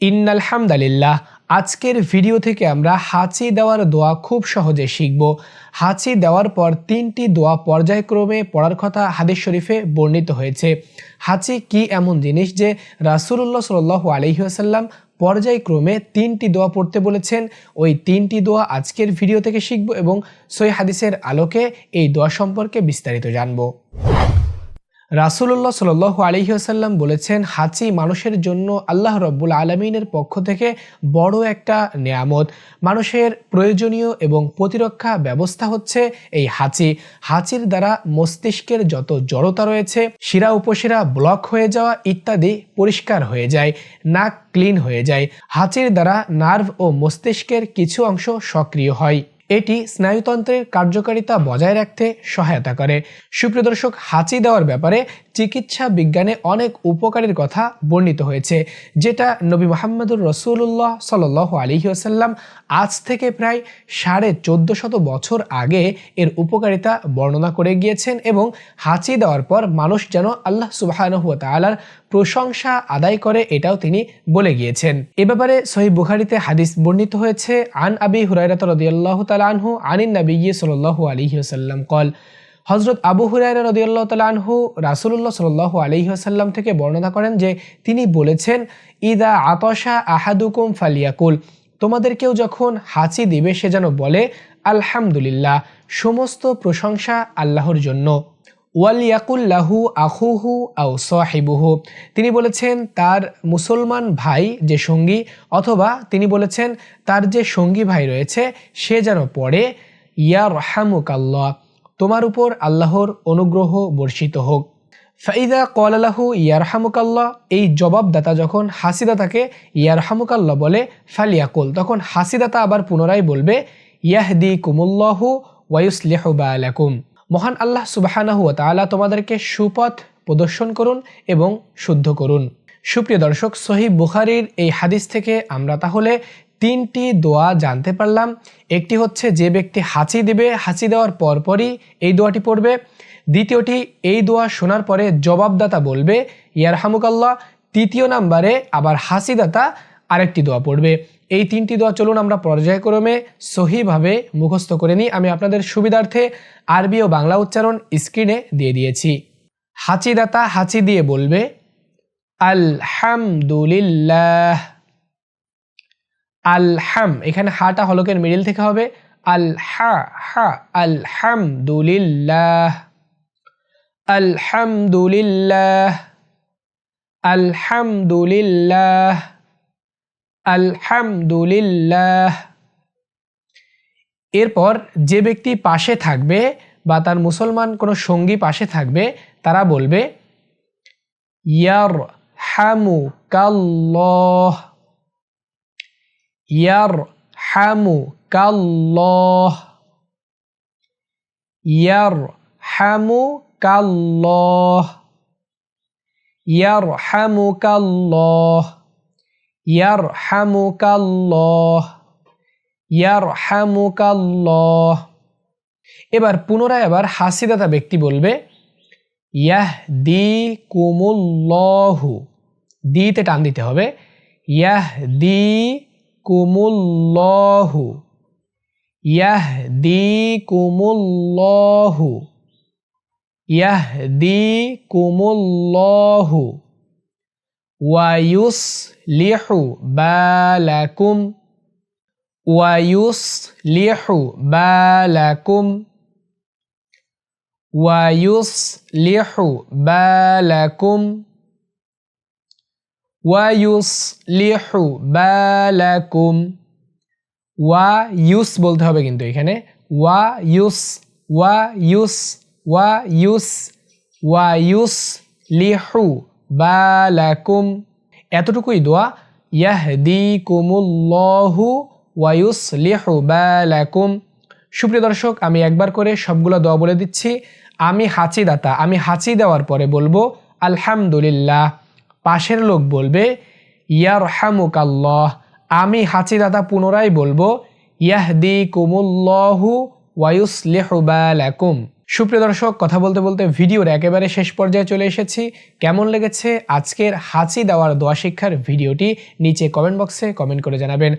ইন্নাল হামদালিল্লাহ, আজকের ভিডিও থেকে আমরা হাঁচি দেওয়ার দোয়া খুব সহজে শিখব। হাঁচি দেওয়ার পর তিনটি দোয়া পর্যায়ক্রমে পড়ার কথা হাদিস শরীফে বর্ণিত হয়েছে। হাঁচি কি এমন জিনিস যে রাসুল্লাহ সাল আলহিহাসাল্লাম পর্যায়ক্রমে তিনটি দোয়া পড়তে বলেছেন? ওই তিনটি দোয়া আজকের ভিডিও থেকে শিখব এবং সই হাদিসের আলোকে এই দোয়া সম্পর্কে বিস্তারিত জানব। রাসুল্লাহ সাল আলহিহাসাল্লাম বলেছেন, হাঁচি মানুষের জন্য আল্লাহ রব্বুল আলমিনের পক্ষ থেকে বড় একটা নেয়ামত। মানুষের প্রয়োজনীয় এবং প্রতিরক্ষা ব্যবস্থা হচ্ছে এই হাঁচি। হাঁচির দ্বারা মস্তিষ্কের যত জড়তা রয়েছে, শিরা উপশিরা ব্লক হয়ে যাওয়া ইত্যাদি পরিষ্কার হয়ে যায়, নাক ক্লিন হয়ে যায়। হাঁচির দ্বারা নার্ভ ও মস্তিষ্কের কিছু অংশ সক্রিয় হয়। এটি স্নায়ুতন্ত্রের কার্যকারিতা বজায় রাখতে সহায়তা করে। সুপ্রদর্শক হাঁচি দেওয়ার ব্যাপারে চিকিৎসা বিজ্ঞানে অনেক উপকারের কথা বর্ণিত হয়েছে, যেটা নবী মোহাম্মদুর রসুল্লাহ সাল আলহিউসাল্লাম আজ থেকে প্রায় সাড়ে চোদ্দ শত বছর আগে এর উপকারিতা বর্ণনা করে গিয়েছেন এবং হাঁচি দেওয়ার পর মানুষ যেন আল্লাহ সুবাহানহুয়া তালার প্রশংসা আদায় করে এটাও তিনি বলে গিয়েছেন। এ ব্যাপারে সহি বুখারিতে হাদিস বর্ণিত হয়েছে, আন আবি হুরাইরাত রদিয়াল্লাহ তালা আনহু আনিন নবী আলহি আসাল্লাম কল হজরত আবু হুরায়রা রদিয়াল্লাহ তালাহু রাসুল্লাহ সাল আলহিহাসাল্লাম থেকে বর্ণনা করেন যে তিনি বলেছেন, ইদা আতসা আহাদুকুম ফালিয়াকুল তোমাদের কেউ যখন হাঁচি দিবে সে যেন বলে, আলহামদুলিল্লাহ, সমস্ত প্রশংসা আল্লাহর জন্য। ওয়ালিয়াকুল্লাহু আহুহু আউ সাহিবুহু। তিনি বলেছেন, তার মুসলমান ভাই যে সঙ্গী, অথবা তিনি বলেছেন, তার যে সঙ্গী ভাই রয়েছে, সে যেন পড়ে ইয়া রহামুক আল্লাহ তোমার উপর আল্লাহর অনুগ্রহ বর্ষিত হোক। ফাইদা কলালাহু ইয়ারহামুকাল্লাহ, এই জবাবদাতা যখন হাসিদাতাকে ইয়ারহামুকাল্লাহ বলে, ফালিয়াকুল, তখন হাসিদাতা আবার পুনরায় বলবে ইয়াহদি কুমুল্লাহু ওয়ায়ুসলেহ আলাকুম মহান আল্লাহ সুবাহানাহু তালা তোমাদেরকে সুপথ প্রদর্শন করুন এবং শুদ্ধ করুন। সুপ্রিয় দর্শক সহি বুখারির এই হাদিস থেকে আমরা তাহলে তিনটি দোয়া জানতে পারলাম। একটি হচ্ছে, যে ব্যক্তি হাঁচি দিবে, হাঁচি দেওয়ার পরপরই এই দোয়াটি পড়বে। দ্বিতীয়টি, এই দোয়া শোনার পরে জবাবদাতা বলবে, ইয়ারহামুকাল্লাহ। তৃতীয় নাম্বারে আবার হাসিদাতা আরেকটি দোয়া পড়বে। এই তিনটি দোয়া চলুন আমরা পর্যায়ক্রমে সহিভাবে মুখস্থ করে নিই। আমি আপনাদের সুবিধার্থে আরবি ও বাংলা উচ্চারণ স্ক্রিনে দিয়ে দিয়েছি। হাঁচিদাতা হাঁচি দিয়ে বলবে, আলহামদুলিল্লাহ। আলহাম, এখানে হাটা হলকের মিডিল থেকে হবে আল হা হা, আলহামদুলিল্লাহ। আলহামদুলিল্লাহ আলহামদুলিল্লাহ। আলহামদুলিল্লাহ। এরপর যে ব্যক্তি পাশে থাকবে বা তার মুসলমান কোনো সঙ্গী পাশে থাকবে, তারা বলবে ইয়ার হামু কাল্লহ ইয়ার হামু কাল্লহ ইয়ার হামু কাল্লহ ইয়ার হামু কাল্লহ ইয়ার এবার পুনরায় আবার হাসিদাতা ব্যক্তি বলবে ইয়াহ দি কুমুল্লহু দিতে টান দিতে হবে ইয়াহ দি কুমুল্লহু ইয়াহদি কুমুল্লহু ইয়াহদি কুমুল্লহু ওয়ায়ুস লিহু বালাকুম ওয়ায়ুস লিহু বালাকুম ওয়ায়ুস লিহু বালাকুম ওয়ায়ুসলিহু বালাকুম ওয়া বলতে হবে কিন্তু এখানে ওয়া ইউস ওয়া ইউস ওয়া লিহু বালাকুম এতটুকুই দোয়া। ইয়াহদি কুমুল্লাহু ওয়ায়ুস লিহু বালাকুম সুপ্রিয় দর্শক, আমি একবার করে সবগুলো দোয়া বলে দিচ্ছি। আমি হাঁচি দাতা আমি হাঁচি দেওয়ার পরে বলব, আলহামদুলিল্লাহ। পাশের লোক বলবে ইয়ার হামুকাল্লাহ আমি হাঁচিদাতা পুনরায় বলব ইয়াহদি কুমুল্লাহু ওয়ায়ুসলেহবালাকুম সুপ্রিয় দর্শক, কথা বলতে বলতে ভিডিওর একেবারে শেষ পর্যায়ে চলে এসেছি। কেমন লেগেছে আজকের হাঁচি দেওয়ার দোয়া শিক্ষার ভিডিওটি নিচে কমেন্ট বক্সে কমেন্ট করে জানাবেন।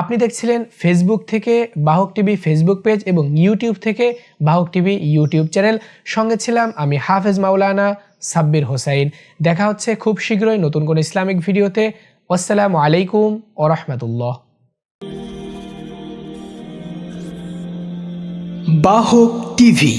আপনি দেখছিলেন ফেসবুক থেকে বাহক টিভি ফেসবুক পেজ এবং ইউটিউব থেকে বাহক টিভি ইউটিউব চ্যানেল সঙ্গে ছিলাম আমি হাফেজ মাওলানা সাব্বির হোসাইন। দেখা হচ্ছে খুব শীঘ্রই নতুন কোন ইসলামিক ভিডিওতে। আসসালামু আলাইকুম ও রহমতুল্লাহ। বাহক টিভি